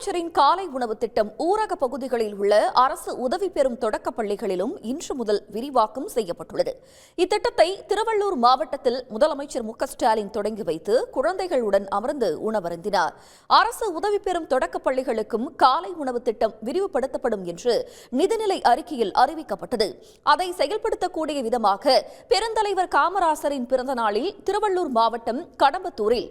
முதலமைச்சரின் காலை உணவு திட்டம் ஊரக பகுதிகளில் உள்ள அரசு உதவி பெறும் தொடக்கப் பள்ளிகளிலும் இன்று முதல் விரிவாக்கம் செய்யப்பட்டுள்ளது. இத்திட்டத்தை திருவள்ளூர் மாவட்டத்தில் முதலமைச்சர் மு ஸ்டாலின் தொடங்கி வைத்து குழந்தைகளுடன் அமர்ந்து உணவருந்தினார். அரசு உதவி பெறும் தொடக்கப் பள்ளிகளுக்கும் காலை உணவு திட்டம் விரிவுபடுத்தப்படும் என்று நிதிநிலை அறிக்கையில் அறிவிக்கப்பட்டது. அதை செயல்படுத்தக்கூடிய விதமாக பெருந்தலைவர் காமராசரின் பிறந்த நாளில் திருவள்ளூர் மாவட்டம் கடம்பத்தூரில்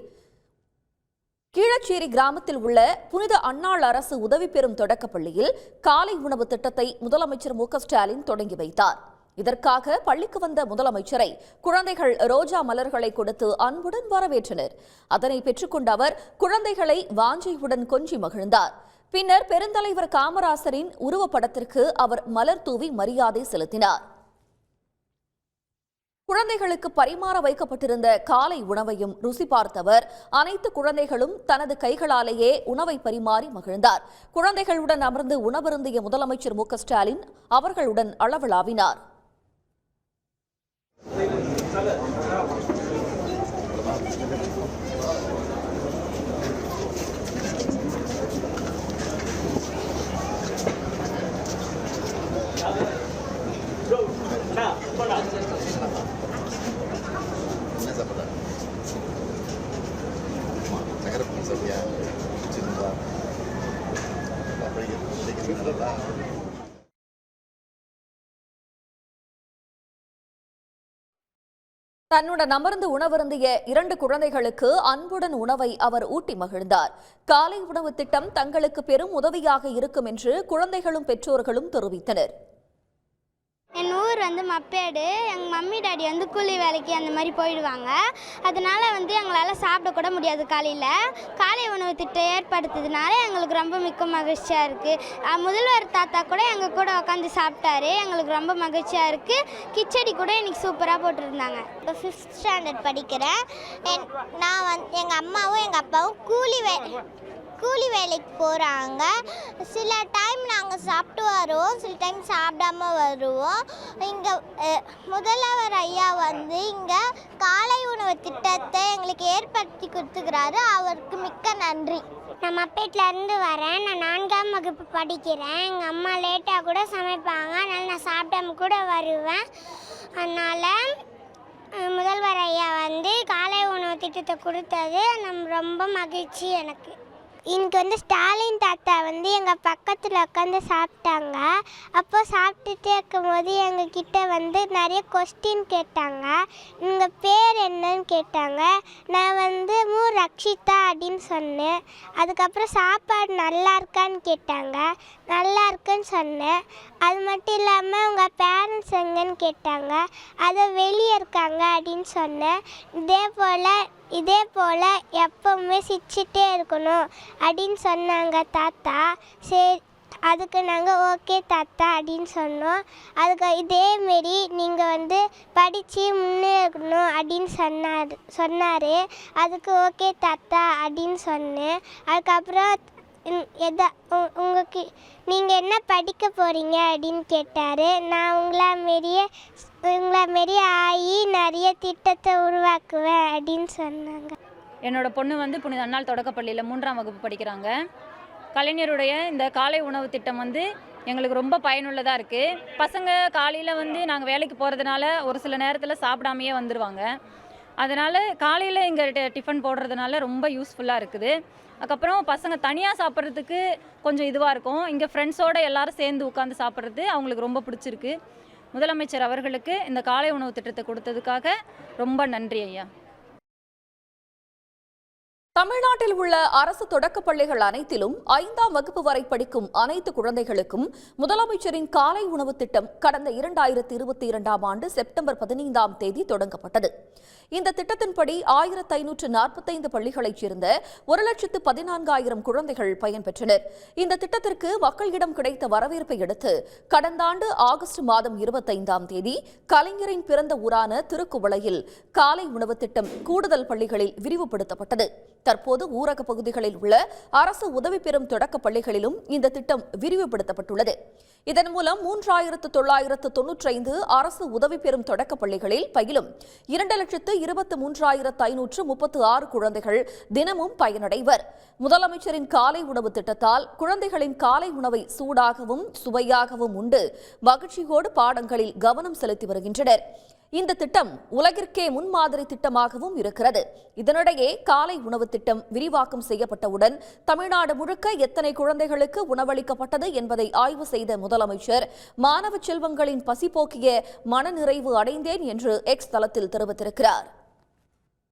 கீழச்சேரி கிராமத்தில் உள்ள புனித அன்னாள் அரசு உதவி பெறும் தொடக்கப்பள்ளியில் காலை உணவு திட்டத்தை முதலமைச்சர் மு ஸ்டாலின் தொடங்கி வைத்தார். இதற்காக பள்ளிக்கு வந்த முதலமைச்சரை குழந்தைகள் ரோஜா மலர்களை கொடுத்து அன்புடன் வரவேற்றனர். அதனை பெற்றுக்கொண்ட அவர் குழந்தைகளை வாஞ்சையுடன் கொஞ்சி மகிழ்ந்தார். பின்னர் பெருந்தலைவர் காமராசரின் உருவப்படத்திற்கு அவர் மலர் தூவி மரியாதை செலுத்தினார். குழந்தைகளுக்கு பரிமாற வைக்கப்பட்டிருந்த காலை உணவையும் ருசி பார்த்தவர் அனைத்து குழந்தைகளும் தனது கைகளாலேயே உணவை பரிமாறி மகிழ்ந்தார். குழந்தைகளுடன் அமர்ந்து உணவருந்திய முதலமைச்சர் மு ஸ்டாலின் அவர்களுடன் அளவலாவினார் தன்னுடன் அமர்ந்து உணவருந்திய இரண்டு குழந்தைகளுக்கு அன்புடன் உணவை அவர் ஊட்டி மகிழ்ந்தார். காலை உணவு திட்டம் தங்களுக்கு பெரும் உதவியாக இருக்கும் என்று குழந்தைகளும் பெற்றோர்களும் தெரிவித்தனர். என் ஊர் வந்து மப்பேடு. எங்கள் மம்மி டாடி வந்து கூலி வேலைக்கு அந்த மாதிரி போயிடுவாங்க. அதனால வந்து எங்களால் சாப்பிடக்கூட முடியாது காலையில். காலை உணவு திட்டம் ஏற்படுத்ததுனால எங்களுக்கு ரொம்ப மிக்க மகிழ்ச்சியாக இருக்குது முதல்வர் தாத்தா கூட எங்கள் கூட உட்காந்து சாப்பிட்டாரு. எங்களுக்கு ரொம்ப மகிழ்ச்சியாக இருக்குது கிச்சடி கூட எனக்கு சூப்பராக போட்டிருந்தாங்க. இப்போ ஃபிஃப்த் ஸ்டாண்டர்ட் படிக்கிறேன். நான் வந்து எங்கள் அம்மாவும் எங்கள் அப்பாவும் கூலி வே கூலி வேலைக்கு போகிறாங்க சில டைம் நாங்கள் சாப்பிட்டு வருவோம். சில டைம் சாப்பிடாம வருவோம். இங்கே முதல்வர் ஐயா வந்து இங்கே காலை உணவு திட்டத்தை எங்களுக்கு ஏற்படுத்தி கொடுத்துக்கிறாரு. அவருக்கு மிக்க நன்றி. நான் மப்பேட்டிலேருந்து வரேன். நான் நான்காம் வகுப்பு படிக்கிறேன். எங்கள் அம்மா லேட்டாக கூட சமைப்பாங்க. அதனால் நான் சாப்பிடாம கூட வருவேன். அதனால் முதல்வர் ஐயா வந்து காலை உணவு திட்டத்தை கொடுத்தது நம் ரொம்ப மகிழ்ச்சி எனக்கு. இன்னைக்கு வந்து ஸ்டாலின் தாத்தா வந்து எங்கள் பக்கத்தில் உட்காந்து சாப்பிட்டாங்க. அப்போ சாப்பிட்டுட்டே இருக்கும்போது எங்கள் கிட்ட வந்து நிறைய கொஸ்டின் கேட்டாங்க. உங்கள் பேர் என்னன்னு கேட்டாங்க. நான் வந்து மு. ரக்ஷிதா அப்படின்னு சொன்னேன். அதுக்கப்புறம் சாப்பாடு நல்லா இருக்கான்னு கேட்டாங்க. நல்லா இருக்குன்னு சொன்னேன். அது மட்டும் இல்லாமல் உங்கள் பேரண்ட்ஸ் எங்கன்னு கேட்டாங்க. அதை வெளியே இருக்காங்க அப்படின்னு சொன்னேன். இதே போல் இதே போல் எப்பவுமே சிரிச்சிட்டே இருக்கணும் அப்படின்னு சொன்னாங்க தாத்தா. சரி அதுக்கு நாங்கள் ஓகே தாத்தா அப்படின்னு சொன்னோம். அதுக்கு இதேமாரி நீங்கள் வந்து படித்து முன்னேறணும் அப்படின்னு சொன்னார் சொன்னார். அதுக்கு ஓகே தாத்தா அப்படின்னு சொன்னேன். அதுக்கப்புறம் எதா உ- உங்களுக்கு நீங்கள் என்ன படிக்க போகிறீங்க அப்படின்னு கேட்டார். நான் உங்களை மாரியே உங்களை மாரி ஆகி நிறைய திட்டத்தை உருவாக்குவேன் அப்படின்னு சொன்னாங்க. என்னோடய பொண்ணு வந்து புனித அண்ணாள் தொடக்கப்பள்ளியில் மூன்றாம் வகுப்பு படிக்கிறாங்க. கலைஞருடைய இந்த காலை உணவு திட்டம் வந்து எங்களுக்கு ரொம்ப பயனுள்ளதாக இருக்குது பசங்க காலையில் வந்து நாங்கள் வேலைக்கு போகிறதுனால ஒரு சில நேரத்தில் சாப்பிடாமையே வந்துடுவாங்க அதனால் காலையில் இங்கே டிஃபன் போடுறதுனால ரொம்ப யூஸ்ஃபுல்லாக இருக்குது. அதுக்கப்புறம் பசங்க தனியாக சாப்பிட்றதுக்கு கொஞ்சம் இதுவாக இருக்கும். இங்கே ஃப்ரெண்ட்ஸோடு எல்லோரும் சேர்ந்து உட்காந்து சாப்பிட்றது அவங்களுக்கு ரொம்ப பிடிச்சிருக்கு. முதலமைச்சர் அவர்களுக்கு இந்த காலை உணவு திட்டத்தை கொடுத்ததுக்காக ரொம்ப நன்றி ஐயா. தமிழ்நாட்டில் உள்ள அரசு தொடக்கப் பள்ளிகள் அனைத்திலும் ஐந்தாம் வகுப்பு வரை படிக்கும் அனைத்து குழந்தைகளுக்கும் முதலமைச்சரின் காலை உணவு திட்டம் கடந்த இரண்டாயிரத்தி இருபத்தி இரண்டாம் ஆண்டு செப்டம்பர் பதினைந்தாம் தேதி தொடங்கப்பட்டது. இந்த திட்டத்தின்படி ஆயிரத்து ஐநூற்று நாற்பத்தைந்து பள்ளிகளைச் சேர்ந்த ஒரு லட்சத்து பதினான்காயிரம் குழந்தைகள் பயன்பெற்றனர். இந்த திட்டத்திற்கு மக்களிடம் கிடைத்த வரவேற்பை அடுத்து கடந்த ஆண்டு ஆகஸ்ட் மாதம் இருபத்தைந்தாம் தேதி கலைஞரின் பிறந்த ஊரான திருக்குவளையில் காலை உணவு திட்டம் கூடுதல் பள்ளிகளில் விரிவுபடுத்தப்பட்டது. தற்போது ஊரக பகுதிகளில் உள்ள அரசு உதவி பெறும் தொடக்க பள்ளிகளிலும் இந்த திட்டம் விரிவுபடுத்தப்பட்டுள்ளது. இதன் மூலம் மூன்றாயிரத்து தொள்ளாயிரத்து தொன்னூற்றைந்து அரசு உதவி பெறும் தொடக்கப் பள்ளிகளில் பயிலும் இரண்டு லட்சத்து இருபத்து மூன்றாயிரத்து ஐநூற்று முப்பத்து ஆறு குழந்தைகள் தினமும் பயனடைவர். முதலமைச்சரின் காலை உணவு திட்டத்தால் குழந்தைகளின் காலை உணவை சூடாகவும் சுவையாகவும் உண்டு. மகிழ்ச்சியோடு பாடங்களில் கவனம் செலுத்தி வருகின்றனர். இந்த திட்டம் உலகிற்கே முன்மாதிரி திட்டமாகவும் இருக்கிறது. இதனிடையே காலை உணவு திட்டம் விரிவாக்கம் செய்யப்பட்டவுடன் தமிழ்நாடு முழுக்க எத்தனை குழந்தைகளுக்கு உணவளிக்கப்பட்டது என்பதை ஆய்வு செய்த முதலமைச்சர் மாணவ செல்வங்களின் பசிபோக்கிய மனநிறைவு அடைந்தேன் என்று எக்ஸ் தளத்தில் தெரிவித்திருக்கிறார்.